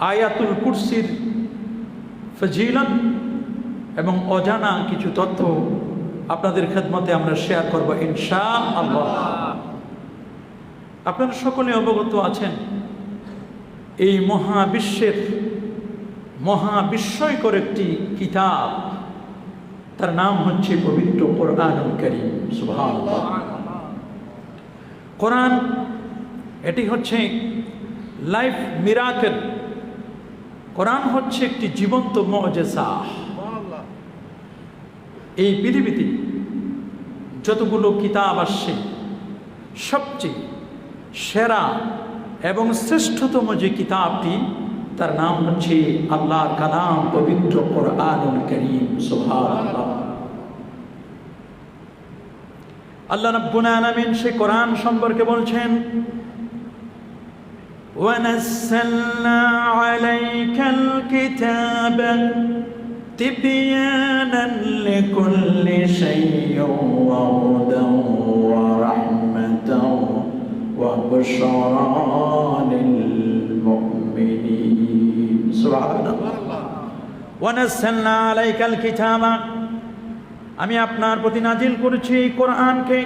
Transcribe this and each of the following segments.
আয়াতুল কুরসির ফজিলত এবং অজানা কিছু তথ্য আপনাদের খেদমতে আমরা শেয়ার করব ইনশা আল্লাহ আপনারা সকলে অবগত আছেন, এই মহাবিশ্বের মহাবিস্ময়কর একটি কিতাব, তার নাম হচ্ছে পবিত্র কোরআনুল করিম কোরআন, এটি হচ্ছে লাইফ মিরাকেল কোরআন হচ্ছে একটি জীবন্ত মজেসা। এই পৃথিবীতে যতগুলো কিতাব আসছে সবচেয়ে সেরা এবং শ্রেষ্ঠতম যে কিতাবটি তার নাম হচ্ছে আল্লাহর কালাম পবিত্র কোরআনুল করিম। আল্লাহ রাব্বুল আলামিন সে কোরআন সম্পর্কে বলছেন ونزلنا عليك الكتاب تبيانا لكل شيء وهدى ورحمة وبشرى للمؤمنين سبحان الله ونزلنا عليك الكتاب আমি আপনার প্রতি নাজিল করেছি এই কোরআনকে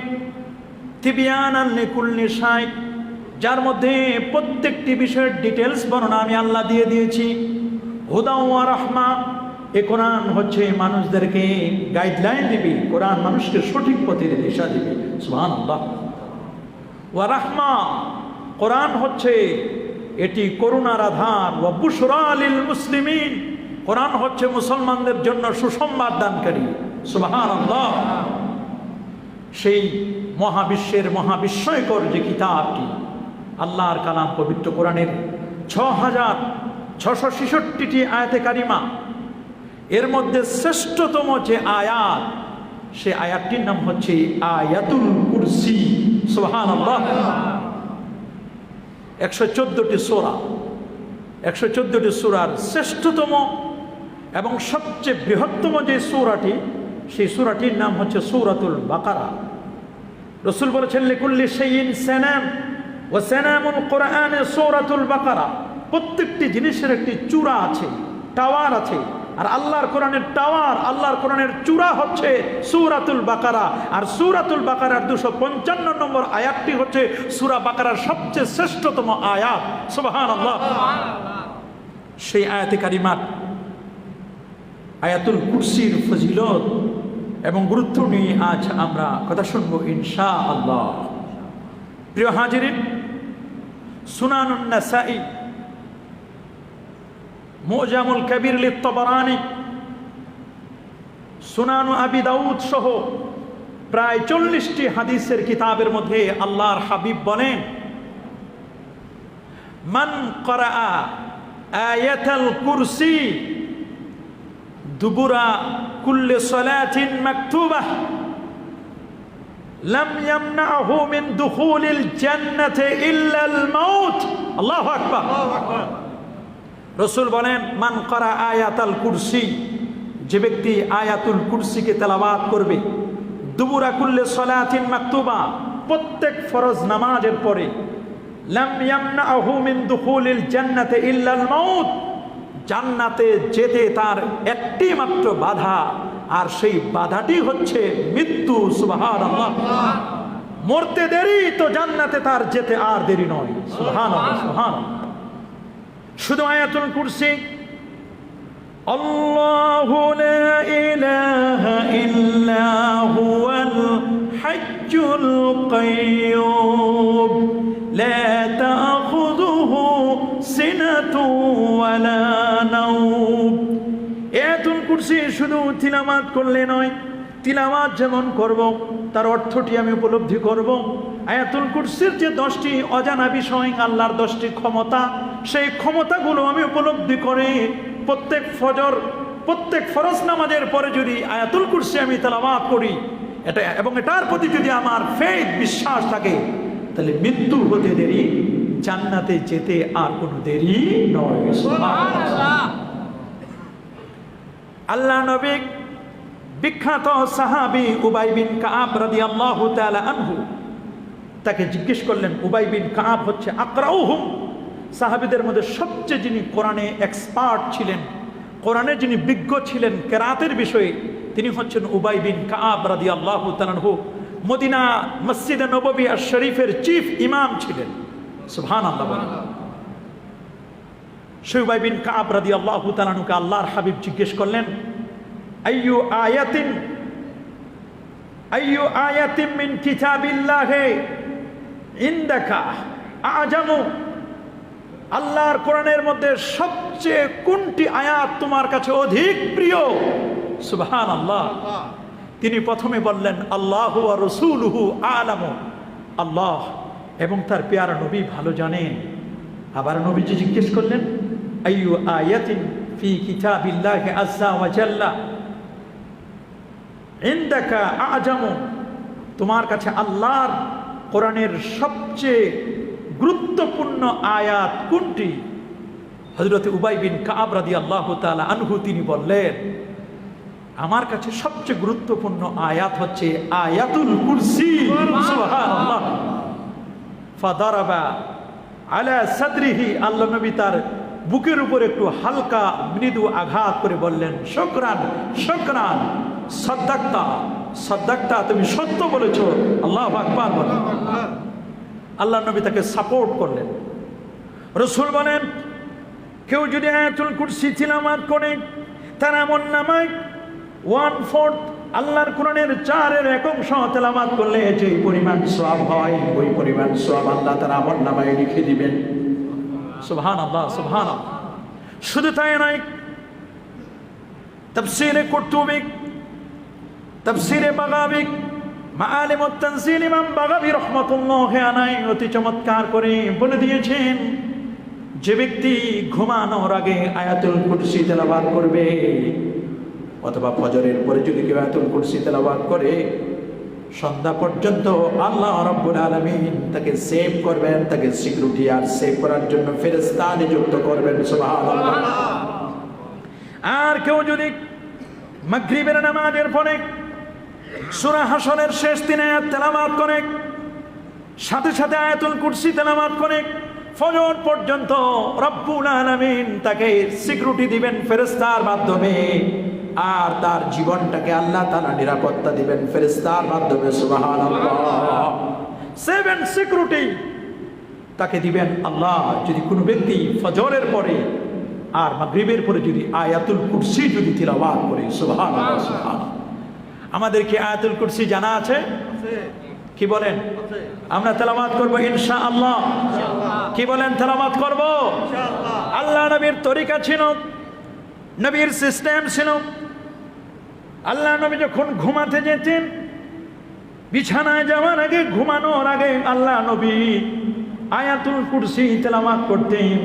তিবিয়ান আল্লি কুল্লি সাই যার মধ্যে প্রত্যেকটি বিষয়ের ডিটেলস বর্ণনা আমি আল্লাহ দিয়ে দিয়েছি। হুদা ও রাহমা, এ কোরআন হচ্ছে মানুষদেরকে গাইডলাইন দিবি, কোরআন মানুষকে সঠিক পথের দিশা দিবি। সুহান আল্লাহ কোরআন হচ্ছে এটি করুণার আধার। ওয়া বুশরা লিল মুসলিমিন, কোরআন হচ্ছে মুসলমানদের জন্য সুসংবাদ দানকারী। সুবাহান সেই মহাবিশ্বের মহাবিস্ময়কর যে কিতাবটি আল্লাহর কালাম পবিত্র কোরআনের ছ হাজার ছশো ছেষট্টিটি আয়াতে কারিমা। এর মধ্যে শ্রেষ্ঠতম যে আয়াত, সে আয়াতটির নাম হচ্ছে আয়াতুল কুরসি। সোহান একশো চোদ্দটি সোরা। একশো চোদ্দটি সুরার শ্রেষ্ঠতম এবং সবচেয়ে বৃহত্তম যে সুরাটি, সেই সুরাটির নাম হচ্ছে সৌরাতুল বাকারা। রসুল বলেছেন, লিকুল্লি সেইন সেনাম ও কোরআনে সৌরাতুল বাকারা, প্রত্যেকটি জিনিসের একটি চূড়া আছে, টাওয়ার আছে, আর আল্লাহর কোরআনের টাওয়ার, আল্লাহর কোরআনের চূড়া হচ্ছে সুরাতুল বাকারা, আর সুরাতুল বাকারার দুশো পঞ্চান্ন নম্বর আয়াতটি হচ্ছে সুরা বাকারার সবচেয়ে শ্রেষ্ঠতম আয়াত। সুবাহান আল্লাহ সেই আয়াতে কারিমাত, আয়াতুল কুরসির ফজিলত এবং গুরুত্ব নিয়ে আজ আমরা কথা শুনব ইনশা আল্লাহ প্রিয় হাজিরিন সুনানুন্নাসাই মোজামুল কবির লিত্তবরানি, সুনানু আবি দাউদ সহ প্রায় চল্লিশটি হাদিসের কিতাবের মধ্যে আল্লাহর হাবিব বলেন, মান করা আয়াতাল কুরসি দুবুরা কুল্লে সলাতিন মাকতুবাহ। লাম ইয়ামনাহু মিন দুখুলিল জান্নাতে ইল্লাল মাউত। আল্লাহু আকবার। রসুল বলেন মান করা আয়াতাল কুরসি যে ব্যক্তি আয়াতুল কুরসিকে তেলাবাত করবে দুবুরা কুল্লে সলাথিন মাকতুবা প্রত্যেক ফরজ নামাজের পরে লাম ইয়ামনাহু মিন দুখুলিল জান্নাতে ইল্লাল মাউত জান্নাতে যেতে তার একটি মাত্র বাধা আর সেই বাধাটি হচ্ছে মৃত্যু সুবহান মরতে দেরি তো জান্নাতে তার যেতে আর দেরি নয়। সুহান সুহান শুধু আয়াতুল কুরসি, আল্লাহু তিলামাত করলে নয়। তিলামাত যেমন করব, তার অর্থটি আমি উপলব্ধি করব। আয়াতুল কুরসির যে দশটি অজানা বিষয়, আল্লাহর দশটি ক্ষমতা, সেই ক্ষমতাগুলো আমি উপলব্ধি করে প্রত্যেক ফজর, প্রত্যেক ফরজ নামাজের পরে যদি আয়াতুল কুরসি আমি তেলাওয়াত করি, এটা এবং এটার প্রতি যদি আমার ফেদ বিশ্বাস থাকে, তাহলে মৃত্যু হতে দেরি, জান্নাতে যেতে আর কোনো দেরি নয়। আল্লাহ নবী বিখ্যাত সাহাবি উবাই বিন কাব রাদিয়াল্লাহু তাআলা আনহু তাকে জিজ্ঞেস করলেন, উবাই বিন কাব হচ্ছে আকরাউহুম। সাহাবিদের মধ্যে সবচেয়ে যিনি কোরআনে এক্সপার্ট ছিলেন কোরআনে যিনি বিজ্ঞ ছিলেন কেরাতের বিষয়ে, তিনি হচ্ছেন উবাই বিন কাব রাদি আল্লাহ তালানহু মদিনা মসজিদে নবী আর শরীফের চিফ ইমাম ছিলেন। সুবহান আল্লাহ শুবাই বিন কাব রাদি আল্লাহ তালানুকে আল্লাহর হাবিব জিজ্ঞেস করলেন, আইয়ু আয়াতিন? আইয়ু আয়াতিন মিন কিতাবিল্লাহে? ইন্দাকা আজামু। আল্লাহর কোরআনের মধ্যে সবচেয়ে কোনটি আয়াত তোমার কাছে অধিক প্রিয়? সুবহান আল্লাহ তিনি প্রথমে বললেন, আল্লাহ রসুলহু আলামু। আল্লাহ এবং তার পেয়ারা নবী ভালো জানেন। আবার নবীজি জিজ্ঞেস করলেন আইয়ু আয়াতিন ফি কিতাবিল্লাহি আজ্জা ওয়া জাল্লা ইন্দাকা আজামু তোমার কাছে আল্লাহর কোরআনের সবচেয়ে গুরুত্বপূর্ণ আয়াত কোনটি? হজরত উবাই বিন কাব রাদি আল্লাহ তালা আনহু তিনি বললেন, আমার কাছে সবচেয়ে গুরুত্বপূর্ণ আয়াত হচ্ছে আয়াতুল কুরসি। ফাদারাবা আলা সাদরিহি, আল্লাহ নবী তার বুকের উপর একটু হালকা মৃদু আঘাত করে বললেন, শকরান শকরান, সদ্দাক্তা সদ্দাক্তা, তুমি সত্য বলেছ। আল্লাহ আকবার বলেন। আল্লাহ নবী তাকে সাপোর্ট করলেন। রসুল বলেন, কেউ যদি আয়াতুল কুরসি তিলাওয়াত করে, তার আমল নামায়, ওয়ান ফোর্থ আল্লাহর কোরআনের চারের এক অংশ তেলাওয়াত করলে যে পরিমাণ সওয়াব হয়, ওই পরিমাণ সওয়াব আল্লাহ তার আমল নামায় লিখে দিবেন। সুবহান আল্লাহ সুবহান শুধু তাই নয়, তফসিরে কুর্তুবিক, তফসিরে বাগাবিক বাগাবি অতি চমৎকার করে বলে দিয়েছেন, যে ব্যক্তি ঘুমানোর আগে আয়াতুল কুরসি তেলাওয়াত করবে, অথবা ফজরের পরে যদি কেউ আয়াতুল কুরসি তেলাওয়াত করে সন্ধ্যা পর্যন্ত আল্লাহ রব্বুল আলামিন তাকে সেভ করবেন, তাকে সিকিউরিটি আর সেভ করার জন্য ফেরেশতা নিযুক্ত করবেন আর কেউ যদি মাগরিবের নামাজের পরে সূরা হাসরের শেষ আয়াত তেলাওয়াত করে, সাথে সাথে আয়াতুল কুরসি তেলাওয়াত করে, ফজর পর্যন্ত রব্বুল আলামিন তাকে সিকিউরিটি দিবেন ফেরেশতার মাধ্যমে। আর তার জীবনটাকে আল্লাহ তাআলা নিরাপত্তা দিবেন ফেরেশতার মাধ্যমে সেভেন সিকিউরিটি তাকে দিবেন আল্লাহ। যদি কোনো ব্যক্তি ফজরের পরে আর মাগরিবের পরে যদি আয়াতুল কুরসি যদি তিলাওয়াত করে সুবহানাল্লাহ আমাদের কি আয়াতুল কুরসি জানা আছে? কি বলেন? আমরা তেলামাত করব ইনশা আল্লাহ কি বলেন তেলামাত করব? আল্লাহ নবীর তরিকা ছিল নবীর সিস্টেম ছিল, আল্লাহ নবী যখন ঘুমাতে যেতেন, বিছানায় যাওয়ার আগে, ঘুমানোর আগে আল্লাহ নবী আয়াতুল কুরসি তেলামাত করতেন।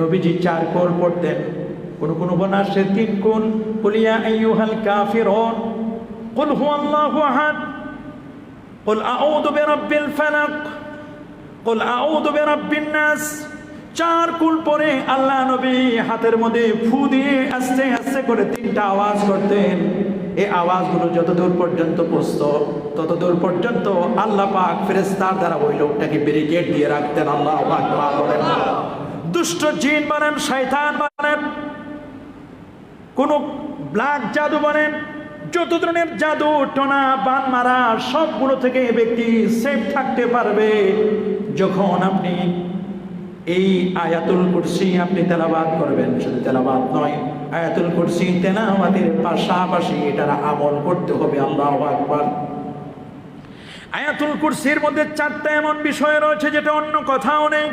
নবীজি চার কোর পড়তেন, কোন কোন উপন্যাসে তিন কোন কুলিয়া আইয়ুহাল কাফিরুন কুল হুয়াল্লাহু আহাদ কুল আউযু বিরাব্বিল ফালাক কুল আউযু নাস চার কুল পরে আল্লাহ নবী হাতের মধ্যে ফু দিয়ে আস্তে আস্তে করে তিনটা আওয়াজ করতেন। এই আওয়াজগুলো যত দূর পর্যন্ত পৌঁছত তত দূর পর্যন্ত আল্লাহ পাক ফেরেস্তার দ্বারা ওই লোকটাকে ব্যারিকেড দিয়ে রাখতেন, আল্লাহ পাক দুষ্ট জিন বলেন শয়তান বানেন, কোন ব্ল্যাক জাদু বলেন যত ধরনের জাদু, টনা, বান মারা, সবগুলো থেকে ব্যক্তি সেফ থাকতে পারবে। যখন আপনি এই আয়াতুল কুরসি আপনি তেলাবাদ করবেন, শুধু তেলাবাদ নয়, আয়াতুল কুরসি তেলাওয়াতের পাশাপাশি এটার আমল করতে হবে, আল্লাহ আকবার। আয়াতুল কুরসির মধ্যে চারটা এমন বিষয় রয়েছে যেটা অন্য কথাও নেই।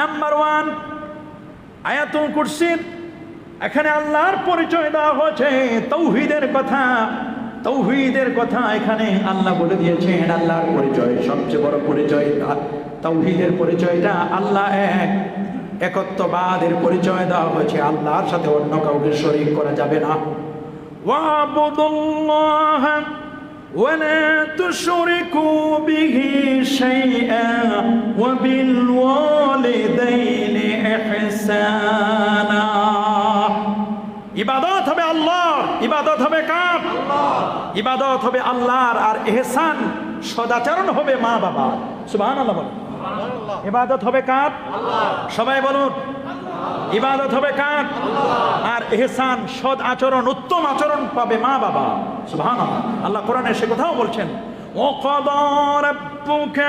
নাম্বার ওয়ান, আয়াতুল কুরসির, এখানে আল্লাহর পরিচয় দেওয়া হয়েছে, তৌহিদের কথা। তৌহিদের কথা এখানে আল্লাহ বলে দিয়েছেন, আল্লাহর পরিচয়, সবচেয়ে বড় পরিচয় তৌহিদের পরিচয়টা আল্লাহ এক একত্ববাদের পরিচয় দেওয়া হয়েছে আল্লাহর সাথে অন্য কাউকে শরীক করা যাবে না ওয়াবুদুল্লাহ ولا تشركوا به شيئا وبالوالدين إحسانا ইবাদত হবে আল্লাহর ইবাদত হবে কার ইবাদত হবে আল্লাহর আর এহসান সদাচরণ হবে মা বাবা সুবহানাল্লাহ বলেন ইবাদত হবে কার সবাই বলুন ইবাদত হবে কার আর এহসান সদ আচরণ উত্তম আচরণ পাবে মা বাবা সুবহানাল্লাহ আল্লাহ কোরআনে সে কথাও বলছেন وقضى ربك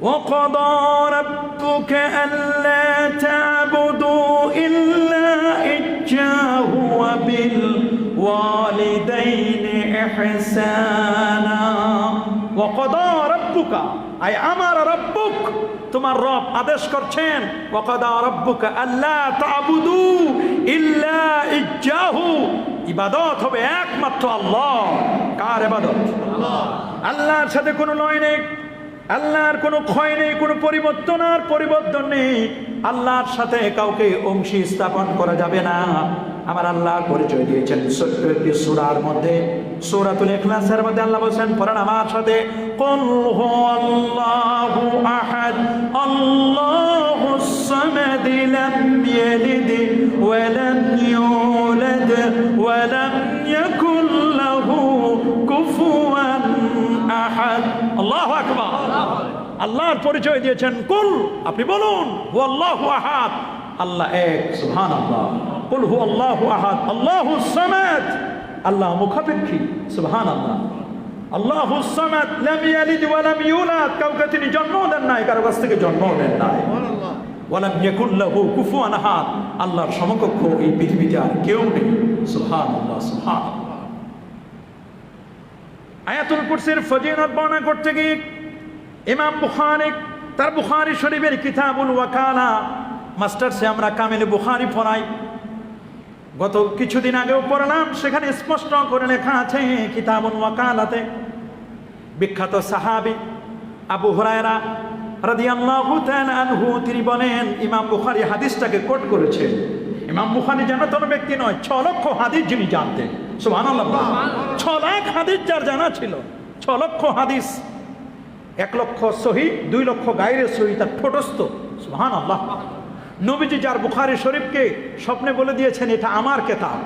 وقضى ربك ألا تعبدوا إلا إياه وبالوالدين إحسانا وقضى ربك আই আমার তোমার রব আদেশ করছেন আল্লাহ তাবুদু ইল্লা ইজ্জাহু। একমাত্র আল্লাহ। কার আল্লাহর সাথে কোনো নয় নেই, আল্লাহর কোনো ক্ষয় নেই, কোনো পরিবর্তন আর পরিবর্তন নেই। আল্লাহর সাথে কাউকে অংশী স্থাপন করা যাবে না। আমার আল্লাহ পরিচয় দিয়েছেন। ছোট্ট একটি সুরার মধ্যে, সুরাতুল ইখলাসের মধ্যে আল্লাহ বলেন পড়েন আমার সাথে, কুল হুয়াল্লাহু আহাদ আল্লাহুস সামাদ লাম ইয়ালিদ ওয়া লাম ইউলাদ ওয়া লাম ইয়াকুল লাহু কুফুয়ান আহাদ। আল্লাহু আকবার। আল্লাহর পরিচয় দিয়েছেন, কুল, আপনি বলুন হু আল্লাহু আহাদ। আল্লাহ এক, সুবহানাল্লাহ। কুল হু আল্লাহু আহাদ, আল্লাহু সামাদ। আল্লাহ মুখাপেক্ষী সুবহানাল্লাহ। আল্লাহু সামাদ, লাম ইয়ালিদ ওয়া লাম ইউলাদ। কাউকে তিনি জন্ম দেন নাই, কারও কাছ থেকে জন্ম দেন নাই। ওয়ালাম ইয়াকুল লাহু কুফুয়ান আহাদ। আল্লাহর সমকক্ষ এই পৃথিবীতে আর কেউ নেই। সুবহানাল্লাহ সুবহানাল্লাহ। আয়াতুল কুরসির ফজিলত বর্ণনা করতে গিয়ে ইমাম বুখারি, তার বুখারি শরীফের কিতাবুল ওয়াকালা মাস্টার্সে আমরা কামিলে বুখারি পড়াই। গত কিছুদিন আগেও পড়লাম, সেখানে স্পষ্ট করে লেখা আছে কিতাবুল ওয়াকালাতে। বিখ্যাত সাহাবি আবু হুরায়রা রাদিয়াল্লাহু তাআলা আনহু, তিনি বলেন, ইমাম বুখারী হাদিসটাকে কোট করেছেন। ইমাম বুখারী জানাতন ব্যক্তি নয়, ছ লক্ষ হাদিস যিনি জানতেন। সুবহানাল্লাহ। ছ লাখ হাদিস যার জানা ছিল, ছ লক্ষ হাদিস। এক লক্ষ সহি, দুই লক্ষ গাইরে সহি, তার ঠোঁটস্থ সুহান আল্লাহ নবীজি যার বুখারি শরীফকে স্বপ্নে বলে দিয়েছেন, এটা আমার কেতাব।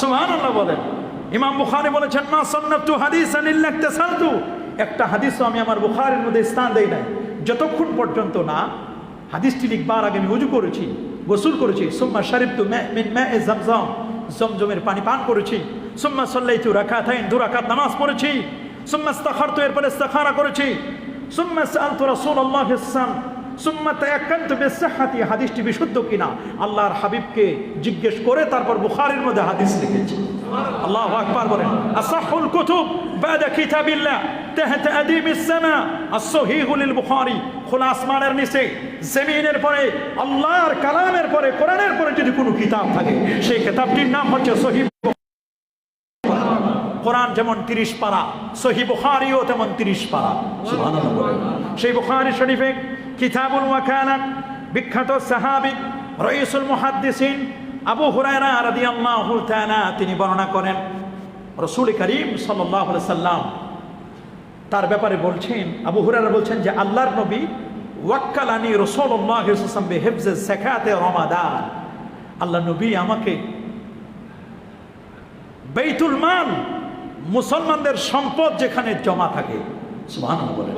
সুহান আল্লাহ বলেন। ইমাম বুখারি বলেছেন, মা সন্নাতু হাদিস আনিল্লাহতে সালতু একটা হাদিসও আমি আমার বুখারের মধ্যে স্থান দেই নাই। যতক্ষণ পর্যন্ত না হাদিসটি লিখবার আগে আমি উজু করেছি, গোসল করেছি, সুম্মা শরীফ তু মিন মা এ জমজম, জমজমের পানি পান করেছি, সুম্মা সাল্লাইতু রাকাতাইন, দু রাকাত নামাজ পড়েছি, সুম্মা ইস্তাখারতু, এরপরে ইস্তাখারা করেছি, সুম্মা সালতু রাসূলুল্লাহ সাম হাদিসটি বিশুদ্ধ কিনা? আল্লাহর হাবিবকে জিজ্ঞেস করে তারপর বুখারীর মধ্যে হাদিস লিখেছি। আল্লাহু বলেন আসাহুল কুতুব বাদা কিতাবিল্লাহ, তাহত as-সহিহ লিল বুখারী, খোলা আসমানের নিচে, জমিনের পরে, আল্লাহর কালামের পরে, কোরআনের পরে যদি কোনো কিতাব থাকে, সেই কিতাবটির নাম হচ্ছে সহিহ কোরআন যেমন তিরিশ পারা, সহি বুখারিও তেমন তিরিশ পারা। সেই বুখারি শরীফে কিতাবুল ওয়াকালা বিখ্যাত সাহাবি, রইসুল মুহাদ্দিসিন আবু হুরায়রা রাদিয়াল্লাহু তাআলা তিনি বর্ণনা করেন, রসুল করিম আলাইহি সাল্লাম তার ব্যাপারে বলছেন, আবু হুরায়রা বলছেন যে আল্লাহর নবী, ওয়াক্কালানি আলাইহি ওয়াসাল্লাম বিহিফজ রমাদান। আল্লাহ নবী আমাকে, বেইতুল মাল মুসলমানদের সম্পদ যেখানে জমা থাকে বলে।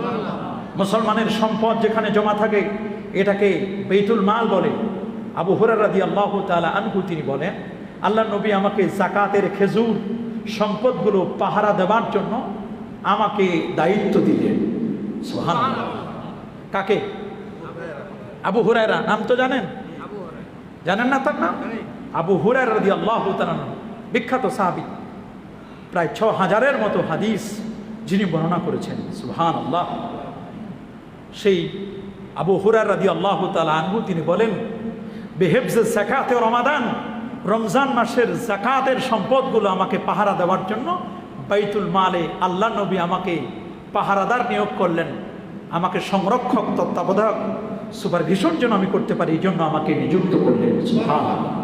মুসলমানের সম্পদ যেখানে জমা থাকে এটাকে বেতুল মাল বলে। আবু হুরার রাদি আল্লাহ তালা আনহু তিনি বলেন আল্লাহ নবী আমাকে জাকাতের খেজুর সম্পদগুলো পাহারা দেওয়ার জন্য আমাকে দায়িত্ব দিলেন। সোহান কাকে? আবু হুরায়রা। নাম তো জানেন? জানেন না তার নাম? আবু হুরার রাদি আল্লাহ বিখ্যাত সাহাবি। প্রায় ছ হাজারের মতো হাদিস যিনি বর্ণনা করেছেন সুহান আল্লাহ সেই আবু হুরার রাদি আল্লাহ আনহু তিনি বলেন বেহেবজে জাকাতে রমাদান, রমজান মাসের জাকাতের সম্পদগুলো আমাকে পাহারা দেওয়ার জন্য বাইতুল মালে আল্লাহ নবী আমাকে পাহারাদার নিয়োগ করলেন। আমাকে সংরক্ষক, তত্ত্বাবধায়ক, সুপারভিশন যেন আমি করতে পারি, এই জন্য আমাকে নিযুক্ত করলেন। সুবহানাল্লাহ।